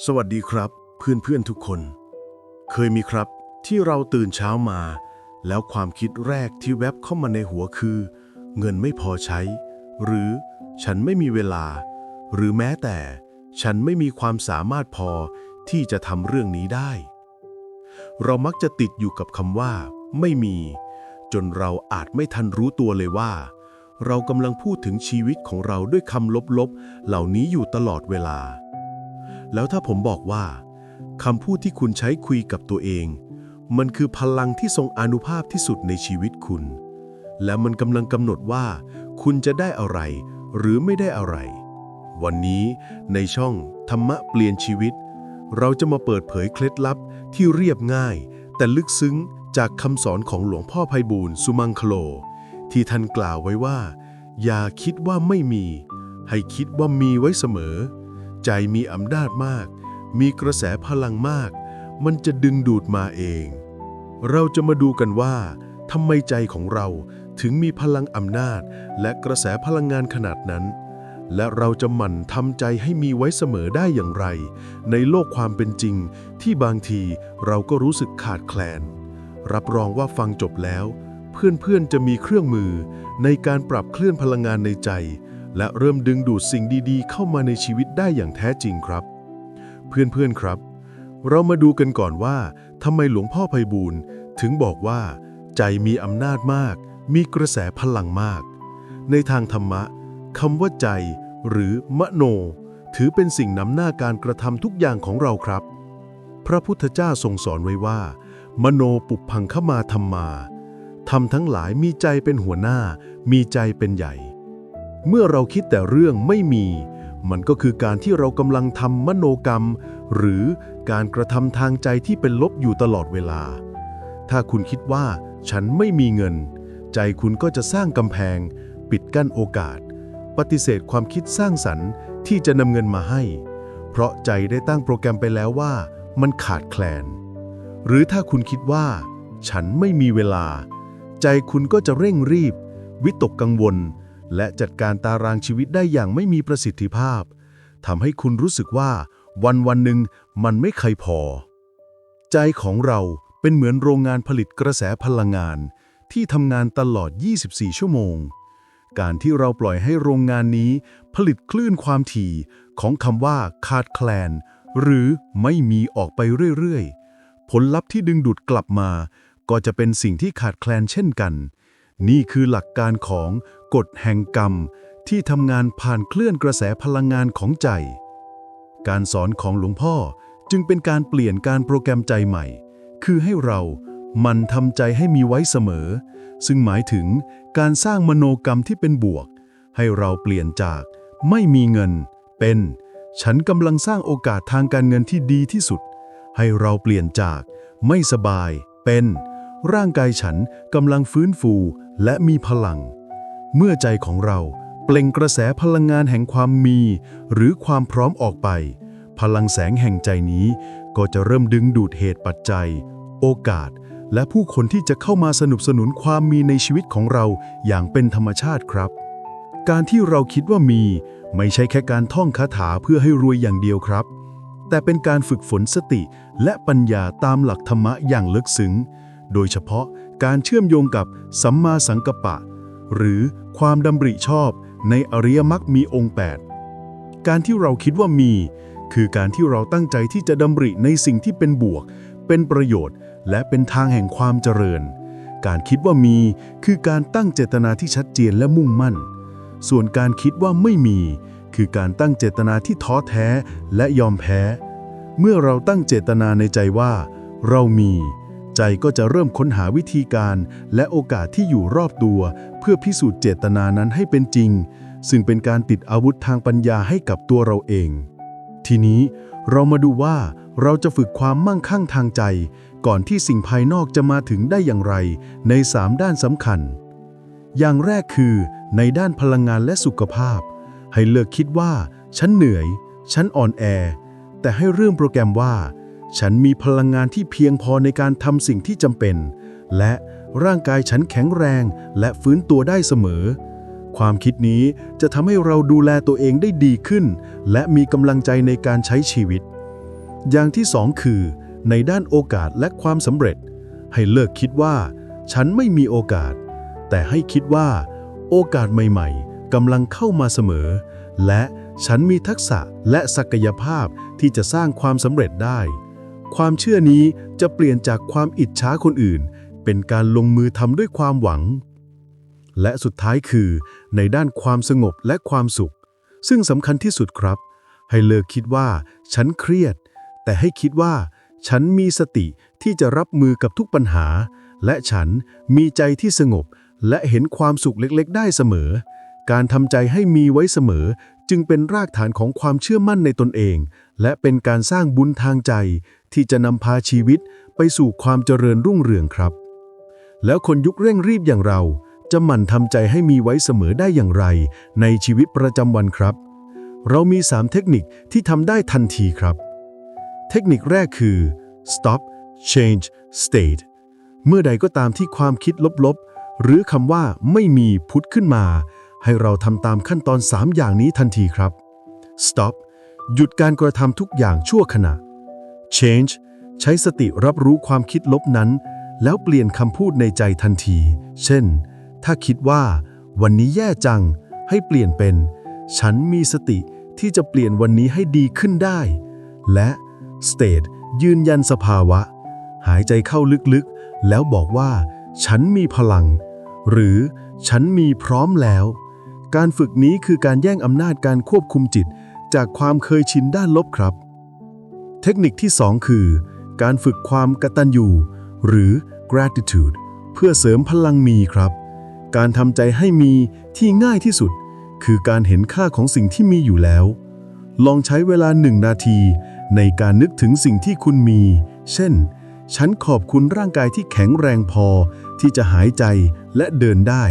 สวัสดีครับ เพื่อนๆทุกคน เคยมีครับที่เราตื่นเช้ามา แล้วความคิดแรกที่แวบเข้ามาในหัวคือ เงินไม่พอใช้ หรือฉันไม่มีเวลา หรือแม้แต่ ฉันไม่มีความสามารถพอที่จะทำเรื่องนี้ได้ เรามักจะติดอยู่กับคำว่า ไม่มี จนเราอาจไม่ทันรู้ตัวเลยว่า เรากำลังพูดถึงชีวิตของเราด้วยคำลบๆ เหล่านี้อยู่ตลอดเวลา แล้วถ้าผมบอกว่าคำพูดที่คุณใช้คุยกับตัวเอง มันคือพลังที่ทรงอนุภาพที่สุดในชีวิตคุณ และมันกำลังกำหนดว่า คุณจะได้อะไร หรือไม่ได้อะไร วันนี้ในช่องธรรมะเปลี่ยนชีวิต เราจะมาเปิดเผยเคล็ดลับที่เรียบง่าย แต่ลึกซึ้งจากคำสอนของหลวงพ่อไพบูลย์สุมังคโล ที่ท่านกล่าวไว้ว่า อย่าคิดว่าไม่มี ให้คิดว่ามีไว้เสมอ ใจมีอำนาจมาก มีกระแสพลังมาก มันจะดึงดูดมาเอง เราจะมาดูกันว่าทำไมใจของเราถึงมีพลังอำนาจ และกระแสพลังงานขนาดนั้น และเราจะหมั่นทำใจให้มีไว้เสมอได้อย่างไร ในโลกความเป็นจริง ที่บางทีเราก็รู้สึกขาดแคลน รับรองว่าฟังจบแล้ว เพื่อนๆจะมีเครื่องมือในการปรับเคลื่อนพลังงานในใจ และเริ่มดึงดูดสิ่งดีๆ เข้ามาในชีวิตได้อย่างแท้จริงครับ เพื่อนๆครับ เรามาดูกันก่อนว่าทำไมหลวงพ่อไพบูลถึงบอกว่า ใจมีอำนาจมาก มีกระแสพลังมาก ในทางธรรมะคำว่าใจ หรือมโน ถือเป็นสิ่งนำหน้าการกระทำทุกอย่างของเราครับ พระพุทธเจ้าทรงสอนไว้ว่า มโนปุพังขมาธรรมาทำทั้งหลายมีใจเป็นหัวหน้า มีใจเป็นใหญ่ เมื่อเราคิดแต่เรื่องไม่มี มันก็คือการที่เรากำลังทำมโนกรรม หรือการกระทำทางใจที่เป็นลบอยู่ตลอดเวลา ถ้าคุณคิดว่า ฉันไม่มีเงิน ใจคุณก็จะสร้างกำแพง ปิดกั้นโอกาส ปฏิเสธความคิดสร้างสรรค์ที่จะนำเงินมาให้ เพราะใจได้ตั้งโปรแกรมไปแล้วว่า มันขาดแคลน หรือถ้าคุณคิดว่า ฉันไม่มีเวลา ใจคุณก็จะเร่งรีบ วิตกกังวล และจัดการตารางชีวิตได้อย่างไม่มีประสิทธิภาพทำให้คุณรู้สึกว่า วันวันหนึ่งมันไม่เคยพอ ใจของเราเป็นเหมือนโรงงานผลิตกระแสพลังงาน ที่ทำงานตลอด 24 ชั่วโมง การที่เราปล่อยให้โรงงานนี้ ผลิตคลื่นความถี่ของคำว่าขาดแคลน หรือไม่มีออกไปเรื่อยๆ ผลลัพธ์ที่ดึงดูดกลับมา ก็จะเป็นสิ่งที่ขาดแคลนเช่นกัน นี่คือหลักการของกฎแห่งกรรมที่ทำงานผ่านเคลื่อนกระแสพลังงานของใจ การสอนของหลวงพ่อจึงเป็นการเปลี่ยนการโปรแกรมใจใหม่ คือให้เรามันทำใจให้มีไว้เสมอ ซึ่งหมายถึงการสร้างมโนกรรมที่เป็นบวก ให้เราเปลี่ยนจากไม่มีเงิน เป็น ฉันกำลังสร้างโอกาสทางการเงินที่ดีที่สุด ให้เราเปลี่ยนจากไม่สบาย เป็น ร่างกายฉันกำลังฟื้นฟูและมีพลัง เมื่อใจของเราเปล่งกระแสพลังงานแห่งความมี หรือความพร้อมออกไป พลังแสงแห่งใจนี้ ก็จะเริ่มดึงดูดเหตุปัจจัย โอกาส และผู้คนที่จะเข้ามาสนับสนุนความมีในชีวิตของเราอย่างเป็นธรรมชาติครับ การที่เราคิดว่ามี ไม่ใช่แค่การท่องคาถาเพื่อให้รวยอย่างเดียวครับ แต่เป็นการฝึกฝนสติและปัญญาตามหลักธรรมะอย่างลึกซึ้ง โดยเฉพาะการเชื่อมโยงกับสัมมาสังกัปปะ หรือความดำริชอบในอริยมรรคมีองค์ 8 การที่เราคิดว่ามี คือการที่เราตั้งใจที่จะดำริในสิ่งที่เป็นบวก เป็นประโยชน์ และเป็นทางแห่งความเจริญ การคิดว่ามี คือการตั้งเจตนาที่ชัดเจนและมุ่งมั่น ส่วนการคิดว่าไม่มี คือการตั้งเจตนาที่ท้อแท้และยอมแพ้ เมื่อเราตั้งเจตนาในใจว่า เรามี ใจก็จะเริ่มค้นหาวิธีการและโอกาสที่อยู่รอบตัว เพื่อพิสูจน์เจตนานั้นให้เป็นจริง ซึ่งเป็นการติดอาวุธทางปัญญาให้กับตัวเราเอง ทีนี้เรามาดูว่าเราจะฝึกความมั่งคั่งทางใจ ก่อนที่สิ่งภายนอกจะมาถึงได้อย่างไร ใน 3 ด้านสำคัญ อย่างแรกคือ ในด้านพลังงานและสุขภาพ ให้เลิกคิดว่า ฉันเหนื่อย ฉันอ่อนแอ แต่ให้เรื่องโปรแกรมว่า ฉันมีพลังงานที่เพียงพอในการทำสิ่งที่จำเป็น และร่างกายฉันแข็งแรงและฟื้นตัวได้เสมอ ความคิดนี้จะทำให้เราดูแลตัวเองได้ดีขึ้น และมีกำลังใจในการใช้ชีวิต อย่างที่สองคือ ในด้านโอกาสและความสำเร็จ ให้เลิกคิดว่า ฉันไม่มีโอกาส แต่ให้คิดว่า โอกาสใหม่ ๆกำลังเข้ามาเสมอ และฉันมีทักษะและศักยภาพที่จะสร้างความสำเร็จได้ ความเชื่อนี้จะเปลี่ยนจากความอิจฉาคนอื่น เป็นการลงมือทำด้วยความหวัง และสุดท้ายคือ ในด้านความสงบและความสุข ซึ่งสำคัญที่สุดครับ ให้เลิกคิดว่า ฉันเครียด แต่ให้คิดว่า ฉันมีสติที่จะรับมือกับทุกปัญหา และฉันมีใจที่สงบ และเห็นความสุขเล็กๆ ได้เสมอ การทำใจให้มีไว้เสมอจึงเป็นรากฐานของความเชื่อมั่นในตนเอง และเป็นการสร้างบุญทางใจ ที่จะนำพาชีวิตไปสู่ความเจริญรุ่งเรืองครับ แล้วคนยุคเร่งรีบอย่างเรา จะหมั่นทำใจให้มีไว้เสมอได้อย่างไร ในชีวิตประจำวันครับ เรามี 3 เทคนิคที่ทำได้ทันทีครับ เทคนิคแรกคือ stop change state เมื่อใดก็ตามที่ความคิดลบๆ หรือคำว่าไม่มีพุทธขึ้นมา ให้เราทำตามขั้นตอน 3 อย่างนี้ทันทีครับ stop หยุดการกระทำทุกอย่างชั่วขณะ change ใช้สติรับรู้ความคิดลบนั้น แล้วเปลี่ยนคำพูดในใจทันที เช่น ถ้าคิดว่า วันนี้แย่จัง ให้เปลี่ยนเป็น ฉันมีสติที่จะเปลี่ยนวันนี้ให้ดีขึ้นได้ และ state ยืนยันสภาวะ หายใจเข้าลึกๆ แล้วบอกว่า ฉันมีพลัง หรือฉันมีพร้อมแล้ว การฝึกนี้คือการแย่งอำนาจการควบคุมจิต จากความเคยชินด้านลบครับ เทคนิคที่ 2 คือ การฝึกความกตัญญูหรือ gratitude เพื่อเสริมพลังมีครับ การทำใจให้มีที่ง่ายที่สุด คือการเห็นค่าของสิ่งที่มีอยู่แล้ว ลองใช้เวลาหนึ่งนาที ในการนึกถึงสิ่งที่คุณมี เช่น ฉันขอบคุณร่างกายที่แข็งแรงพอที่จะหายใจและเดินได้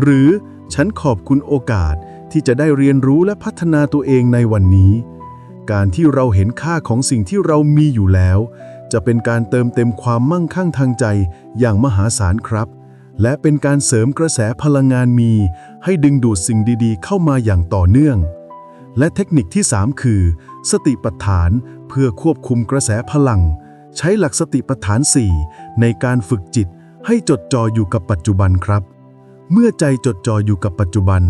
หรือฉันขอบคุณโอกาสที่จะได้เรียนรู้และพัฒนาตัวเองในวันนี้ การที่เราเห็นค่าของสิ่งที่เรามีอยู่แล้ว จะเป็นการเติมเต็มความมั่งคั่งทางใจอย่างมหาศาลครับ และเป็นการเสริมกระแสพลังงานมี ให้ดึงดูดสิ่งดีๆ เข้ามาอย่างต่อเนื่อง และเทคนิคที่ 3 คือ สติปัฏฐานเพื่อควบคุมกระแสพลัง ใช้หลักสติปัฏฐาน 4 ในการฝึกจิต ให้จดจ่ออยู่กับปัจจุบันครับ เมื่อใจจดจ่ออยู่กับปัจจุบัน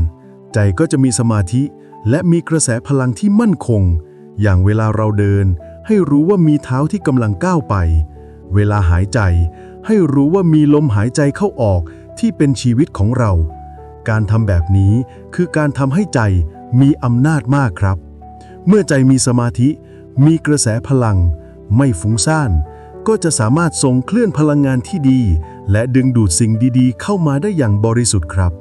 ใจก็จะมีสมาธิและมีกระแสพลังที่มั่นคง อย่างเวลาเราเดิน ให้รู้ว่ามีเท้าที่กำลังก้าวไป เวลาหายใจ ให้รู้ว่ามีลมหายใจเข้าออกที่เป็นชีวิตของเรา การทำแบบนี้คือการทำให้ใจมีอำนาจมากครับ เมื่อใจมีสมาธิ มีกระแสพลัง ไม่ฟุ้งซ่าน ก็จะสามารถส่งเคลื่อนพลังงานที่ดี และดึงดูดสิ่งดีๆ เข้ามาได้อย่างบริสุทธิ์ครับ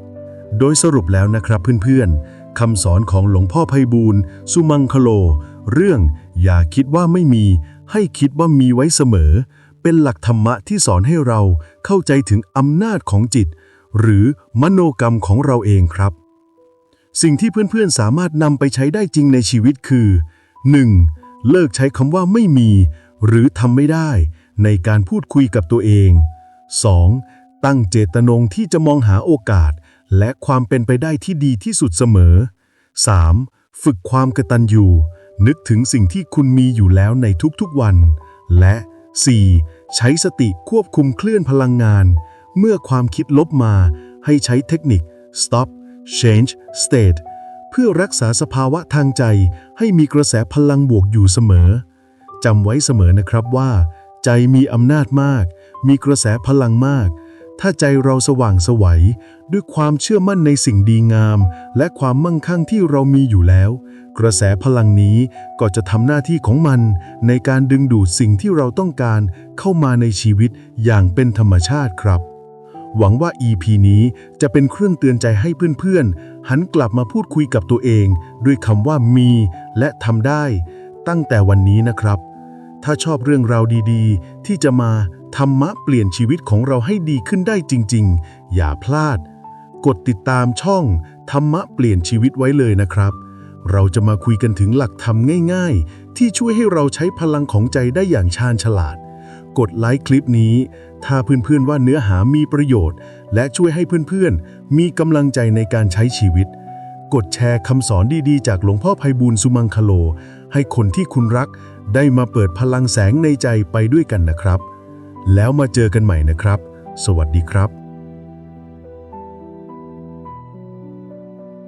โดยสรุปแล้วนะครับเพื่อนๆคำสอนของหลวงพ่อไพบูลสุมังคโล เรื่อง อย่าคิดว่าไม่มี ให้คิดว่ามีไว้เสมอ เป็นหลักธรรมะที่สอนให้เราเข้าใจถึงอำนาจของจิต หรือมโนกรรมของเราเองครับ สิ่งที่เพื่อนๆสามารถนำไปใช้ได้จริงในชีวิตคือ 1. เลิกใช้คำว่าไม่มี หรือทำไม่ได้ ในการพูดคุยกับตัวเอง 2. ตั้งเจตนงที่จะมองหาโอกาส และความเป็นไปได้ที่ดีที่สุดเสมอ 3. ฝึกความกตัญญู นึกถึงสิ่งที่คุณมีอยู่แล้วในทุกๆวัน และ 4. ใช้สติควบคุมเคลื่อนพลังงาน เมื่อความคิดลบมา ให้ใช้เทคนิค stop change state เพื่อรักษาสภาวะทางใจให้มีกระแสพลังบวกอยู่เสมอจำไว้เสมอนะครับว่า ใจมีอำนาจมาก มีกระแสพลังมาก ถ้าใจเราสว่างสวัยด้วยความเชื่อมั่นในสิ่งดีงาม และความมั่งคั่งที่เรามีอยู่แล้ว กระแสพลังนี้ก็จะทำหน้าที่ของมัน ในการดึงดูดสิ่งที่เราต้องการเข้ามาในชีวิตอย่างเป็นธรรมชาติครับ หวังว่า EP นี้จะเป็นเครื่องเตือนใจให้เพื่อนๆ หันกลับมาพูดคุยกับตัวเอง ด้วยคำว่ามีและทำได้ ตั้งแต่วันนี้นะครับ ถ้าชอบเรื่องราวดีๆ ที่จะมา ธรรมะเปลี่ยนชีวิตของเราให้ดีขึ้นได้จริง ๆ อย่าพลาด กดติดตามช่อง ธรรมะเปลี่ยนชีวิตไว้เลยนะครับ เราจะมาคุยกันถึงหลักธรรมง่าย ๆ ที่ช่วยให้เราใช้พลังของใจได้อย่างชาญฉลาด กดไลค์คลิปนี้ ถ้าเพื่อนๆว่าเนื้อหามีประโยชน์ และช่วยให้เพื่อนๆ มีกำลังใจในการใช้ชีวิต กดแชร์คำสอนดีๆ จากหลวงพ่อไพบูลสุมังคโล ให้คนที่คุณรักได้มาเปิดพลังแสงในใจไปด้วยกันนะครับ แล้วมาเจอกันใหม่นะครับ สวัสดีครับ